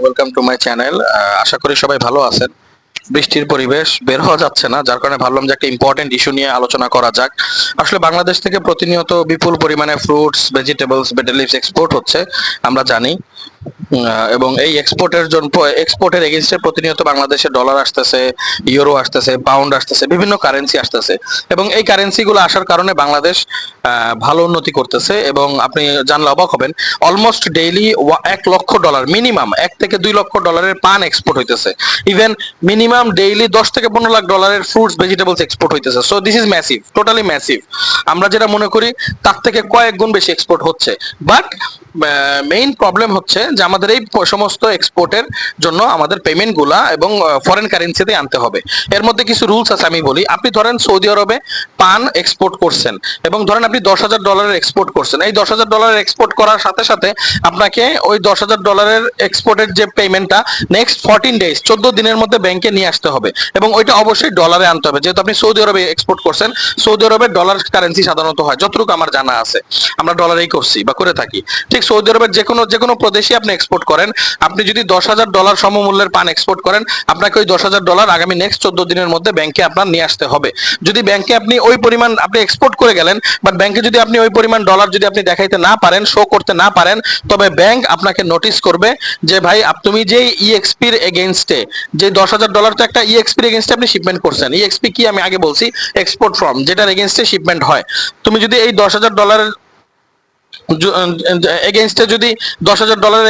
Welcome to my channel আশা করি সবাই ভালো আছেন। বৃষ্টির পরিবেশ বের হওয়া যাচ্ছে না, যার কারণে ভাবলাম যে একটা ইম্পর্টেন্ট ইস্যু নিয়ে আলোচনা করা যাক। আসলে বাংলাদেশ থেকে প্রতিনিয়ত বিপুল পরিমাণে ফ্রুটস ভেজিটেবলস লিভস এক্সপোর্ট হচ্ছে, আমরা জানি। এবং এই এক্সপোর্টের জন্য এক্সপোর্টের এগেনস্টে প্রতিনিয়ত বাংলাদেশে ডলার আসতেছে ইউরো আসতেছে পাউন্ড আসতেছে, বিভিন্ন কারেন্সি আসতেছে। এবং এই কারেন্সিগুলো আসার কারণে বাংলাদেশ ভালো উন্নতি করতেছে এবং আপনি জানলে অবাক হবেন অলমোস্ট ডেইলি এক লক্ষ ডলার মিনিমাম এক থেকে দুই লক্ষ ডলারের পান এক্সপোর্ট হইতেছে। ইভেন মিনিমাম ডেইলি দশ থেকে পনেরো লাখ ডলারের ফ্রুটস ভেজিটেবলস এক্সপোর্ট হইতেছে। So this is massive totally massive আমরা যেটা মনে করি, তার থেকে কয়েক গুণ বেশি এক্সপোর্ট হচ্ছে। বাট মেইন প্রবলেম হচ্ছে যে আমাদের এই সমস্ত এক্সপোর্টের জন্য আমাদের পেমেন্টগুলা এবং ফরেন কারেন্সিতে আনতে হবে। এর মধ্যে কিছু রুলস আছে আমি বলি। আপনি ধরেন সৌদি আরবে পান এক্সপোর্ট করছেন এবং ধরেন আপনি দশ হাজার ডলারের এক্সপোর্ট করছেন। এই দশ হাজার ডলারের এক্সপোর্ট করার সাথে সাথে আপনাকে ওই দশ হাজার ডলারের এক্সপোর্টের যে পেমেন্টটা নেক্সট ফোরটিন ডেজ চোদ্দ দিনের মধ্যে ব্যাংকে নিয়ে আসতে হবে এবং ওইটা অবশ্যই ডলারে আনতে হবে। যেহেতু আপনি সৌদি আরবে এক্সপোর্ট করছেন, সৌদি আরবে ডলার কারেন্সি সাধারণত হয়, যতটুকু আমার জানা আছে। আমরা ডলারেই করছি বা করে থাকি। ঠিক সৌদি আরবের যে কোনো যে কোনো প্রদেশে আপনি এক্সপোর্ট করেন। আপনি যদি দশ হাজার ডলার সমমূল্যের পান এক্সপোর্ট করেন, আপনাকে ওই দশ হাজার ডলার আগামী নেক্সট চোদ্দ দিনের মধ্যে ব্যাংকে আপনার নিয়ে আসতে হবে। যদি ব্যাংকে আপনি ওই পরিমাণ আপনি এক্সপোর্ট করে গেলেন বাট ব্যাংকে যদি আপনি ওই পরিমাণ ডলার যদি আপনি দেখাইতে না পারেন শো করতে না পারেন, তবে ব্যাংক আপনাকে নোটিস করবে যে, ভাই তুমি যে ইএক্সপির এগেনস্টে যে দশ হাজার ডলার তো একটা ইএক্সপির এগেনস্টে আপনি শিপমেন্ট করছেন। ইএক্সপি কি আমি আগে বলছি? এক্সপোর্ট ফর্ম যেটার এগেনস্টে শিপমেন্ট হয়। তুমি যদি এই দশ হাজার ডলারের এগেনস্টে যদি দশ হাজার ডলার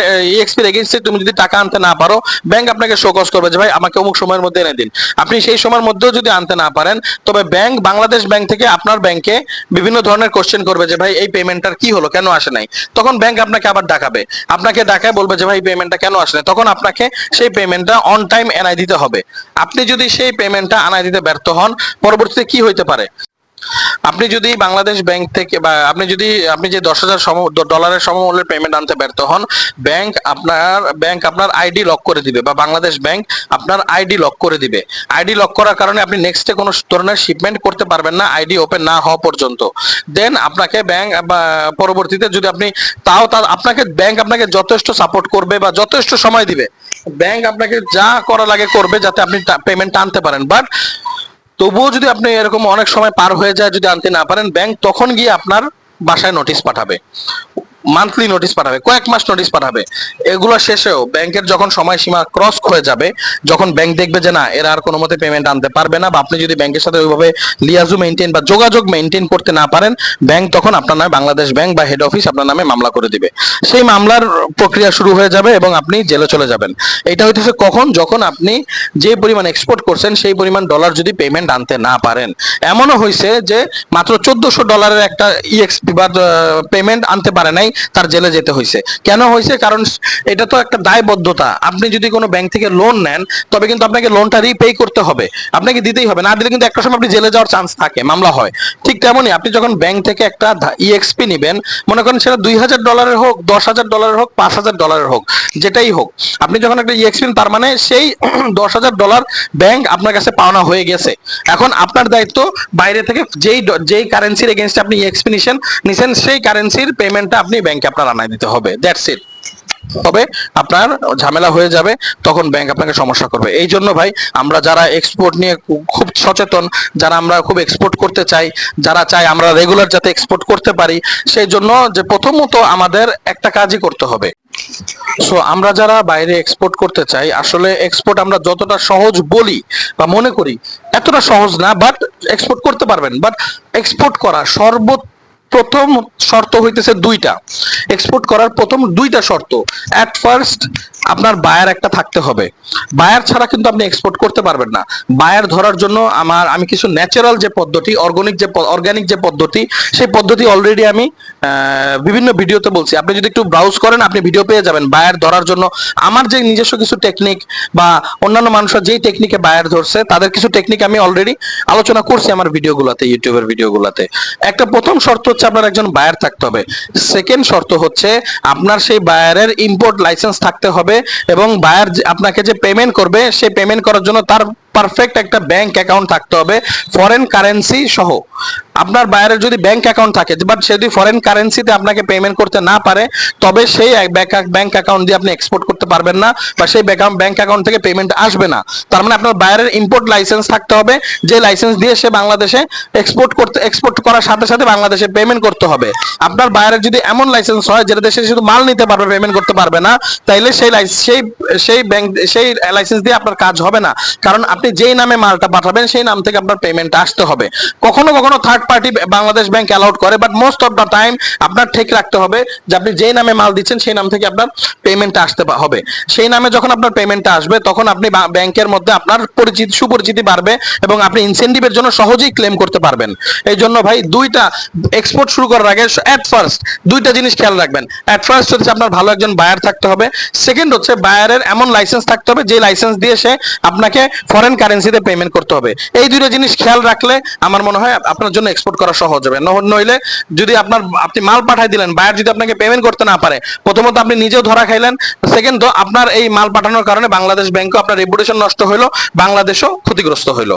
এক্সপির এগেনস্টে তুমি যদি টাকা আনতে না পারো ব্যাংক আপনাকে শোকজ করবে যে, ভাই, আমাকে অমুক সময়ের মধ্যে এনে দিন। আপনি সেই সময়ের মধ্যেও যদি আনতে না পারেন, তবে ব্যাংক বাংলাদেশ ব্যাংক থেকে আপনার ব্যাংকে বিভিন্ন ধরনের কোশ্চেন করবে যে, ভাই, এই পেমেন্টটার কি হলো? কেন আসে নাই? তখন ব্যাংক আপনাকে আবার ডাকাবে আপনাকে ডাকায় বলবে যে, ভাই, এই পেমেন্টটা কেন আসে নাই? তখন আপনাকে সেই পেমেন্টটা অন টাইম এনাই দিতে হবে। আপনি যদি সেই পেমেন্টটা আনাই দিতে ব্যর্থ হন, পরবর্তীতে কি হইতে পারে? আপনি যদি বাংলাদেশ ব্যাংক থেকে বা আপনি যদি, আপনি যে দশ হাজার ডলারের সমমূল্যের পেমেন্ট আনতে ব্যর্থ হন ব্যাংক আপনার ব্যাংক আপনার আইডি লক করে দিবে বা বাংলাদেশ ব্যাংক আপনার আইডি লক করে দিবে। আইডি লক করার কারণে আপনি নেক্সটে কোনো ধরনের শিপমেন্ট করতে পারবেন না আইডি ওপেন না হওয়া পর্যন্ত। দেন আপনাকে ব্যাংক পরবর্তীতে যদি আপনি তাও তা, আপনাকে ব্যাংক আপনাকে যথেষ্ট সাপোর্ট করবে বা যথেষ্ট সময় দিবে। ব্যাংক আপনাকে যা করা লাগে করবে যাতে আপনি পেমেন্ট আনতে পারেন। বাট তবুও যদি আপনি এরকম অনেক সময় পার হয়ে যায় যদি আনতে না পারেন ব্যাংক তখন গিয়ে আপনার বাসায় নোটিশ পাঠাবে। মান্থলি নোটিশ পাঠাবে, কয়েক মাস নোটিশ পাঠাবে। এগুলো শেষেও ব্যাংকের যখন সময়সীমা ক্রস হয়ে যাবে, যখন ব্যাংক দেখবে যে না, এরা আর কোনো মতে পেমেন্ট আনতে পারবে না বা আপনি যদি ব্যাংকের সাথে ওইভাবে লিয়াজু মেনটেন বা যোগাযোগ মেনটেন করতে না পারেন ব্যাংক তখন আপনার নামে বাংলাদেশ ব্যাংক বা হেড অফিস আপনার নামে মামলা করে দিবে। সেই মামলার প্রক্রিয়া শুরু হয়ে যাবে এবং আপনি জেলে চলে যাবেন। এটা হইতেছে কখন? যখন আপনি যে পরিমাণ এক্সপোর্ট করছেন, সেই পরিমাণ ডলার যদি পেমেন্ট আনতে না পারেন। এমনও হয়েছে যে মাত্র চোদ্দশো ডলারের একটা ইএক্সপি বা পেমেন্ট আনতে পারে নাই তার জেলে যেতে হয়েছে। কেন হয়েছে? কারণ এটা তো একটা দায়বদ্ধতা। আপনি যদি কোনো ব্যাংক থেকে লোন নেন, তবে কিন্তু আপনাকে লোনটা রিপে করতে হবে। আপনাকে দিতেই হবে। না দিলে কিন্তু একটা সময় আপনি জেলে যাওয়ার চান্স থাকে, মামলা হয়। ঠিক তেমনই আপনি যখন ব্যাংক থেকে একটা ইএক্সপি নেবেন, মনে করেন সেটা দুই হাজার ডলারের হোক, দশ হাজার ডলারের হোক, পাঁচ হাজার ডলারের হোক, যেটাই হোক, আপনি যখন একটা ইএক্সপি তার মানে সেই দশ হাজার ডলার ব্যাংক আপনার কাছে পাওনা হয়ে গেছে। এখন আপনার দায়িত্ব বাইরে থেকে যেই যেই কারেন্সির এগেনস্টে আপনি ইএক্সপি নিছেন নিছেন সেই কারেন্সির পেমেন্টটা আপনি ব্যাংকে আপনার আনায় দিতে হবে দ্যাটস ইট তবে আপনার ঝামেলা হয়ে যাবে, তখন ব্যাংক আপনাকে সমস্যা করবে। এই জন্য ভাই, আমরা যারা এক্সপোর্ট নিয়ে খুব সচেতন, যারা আমরা খুব এক্সপোর্ট করতে চাই, যারা চাই আমরা রেগুলার যাতে এক্সপোর্ট করতে পারি, সেই জন্য যে প্রথমত আমাদের একটা কাজই করতে হবে। সো আমরা যারা বাইরে এক্সপোর্ট করতে চাই, আসলে এক্সপোর্ট আমরা যতটা সহজ বলি বা মনে করি, এতটা সহজ না বাট এক্সপোর্ট করতে পারবেন। বাট এক্সপোর্ট করা সর্ব প্রথম শর্ত হইতেছে দুইটা। এক্সপোর্ট করার প্রথম দুইটা শর্ত। অ্যাট ফার্স্ট আপনার বায়ার একটা থাকতে হবে। বায়ার ছাড়া কিন্তু আপনি এক্সপোর্ট করতে পারবেন না। বায়ার ধরার জন্য আমার, আমি কিছু ন্যাচারাল যে পদ্ধতি অর্গানিক যে অর্গানিক যে পদ্ধতি, সেই পদ্ধতি অলরেডি আমি বিভিন্ন ভিডিওতে বলছি। আপনি যদি একটু ব্রাউজ করেন, আপনি ভিডিও পেয়ে যাবেন। বায়ার ধরার জন্য আমার যে নিজস্ব কিছু টেকনিক বা অন্যান্য মানুষরা যেই টেকনিকে বায়ার ধরছে, তাদের কিছু টেকনিক আমি অলরেডি আলোচনা করছি আমার ভিডিওগুলোতে ইউটিউবের ভিডিওগুলোতে একটা প্রথম শর্ত হচ্ছে আপনার একজন বায়ার থাকতে হবে। সেকেন্ড শর্ত হচ্ছে আপনার সেই বায়ারের ইম্পোর্ট লাইসেন্স থাকতে হবে এবং বায়ার আপনাকে যে পেমেন্ট করবে, সেই পেমেন্ট করার জন্য তার পারফেক্ট একটা ব্যাংক অ্যাকাউন্ট থাকতে হবে ফরেন কারেন্সি সহ। আপনার বায়ারের যদি ব্যাংক অ্যাকাউন্ট থাকে বাট সে যদি ফরেন কারেন্সিতে আপনাকে পেমেন্ট করতে না পারে, তবে সেই ব্যাংক অ্যাকাউন্ট দিয়ে আপনি এক্সপোর্ট করতে পারবেন না, বা সেই ব্যাংক অ্যাকাউন্ট থেকে পেমেন্ট আসবে না। তার মানে আপনার বায়ারের ইম্পোর্ট লাইসেন্স থাকতে হবে, যে লাইসেন্স দিয়ে সে বাংলাদেশে এক্সপোর্ট করতে এক্সপোর্ট করার সাথে সাথে বাংলাদেশে পেমেন্ট করতে হবে। আপনার বায়ারের যদি এমন লাইসেন্স হয়, যেটা দেশে শুধু মাল নিতে পারবে পেমেন্ট করতে পারবে না, তাইলে সেই সেই সেই ব্যাংক সেই লাইসেন্স দিয়ে আপনার কাজ হবে না। কারণ আপনি যেই নামে মালটা পাঠাবেন, সেই নাম থেকে আপনার পেমেন্ট আসতে হবে। কখনো কখনো third party Bangladesh bank allowed করে but most of the time আপনার ঠিক রাখতে হবে যে আপনি যেই নামে মাল দিচ্ছেন সেই নাম থেকে আপনার পেমেন্ট আসতে হবে। সেই নামে যখন আপনার পেমেন্টটা আসবে, তখন আপনি ব্যাংকের মধ্যে আপনার পরিচিত, সুপরিচিতি বাড়বে এবং আপনি ইনসেন্টিভের জন্য সহজেই ক্লেম করতে পারবেন। এই জন্য ভাই দুইটা এক্সপোর্ট শুরু করার আগে এট ফার্স্ট দুইটা জিনিস খেয়াল রাখবেন। এট ফার্স্ট হচ্ছে আপনার ভালো একজন বায়ার থাকতে হবে। সেকেন্ড হচ্ছে বায়ারের এমন লাইসেন্স থাকতে হবে, যে লাইসেন্স দিয়ে সে আপনাকে ফরেন কারেন্সিতে পেমেন্ট করতে হবে। এই দুটো জিনিস খেয়াল রাখলে আমার মনে হয় আপনার জন্য এক্সপোর্ট করা সহজ হবে। নইলে যদি আপনার, আপনি মাল পাঠাই দিলেন বায়ার যদি আপনাকে পেমেন্ট করতে না পারে, প্রথমত আপনি নিজেও ধরা খাইলেন সেকেন্ড তো আপনার এই মাল পাঠানোর কারণে বাংলাদেশ ব্যাংকও আপনার রেপুটেশন নষ্ট হইল, বাংলাদেশও ক্ষতিগ্রস্ত হইল।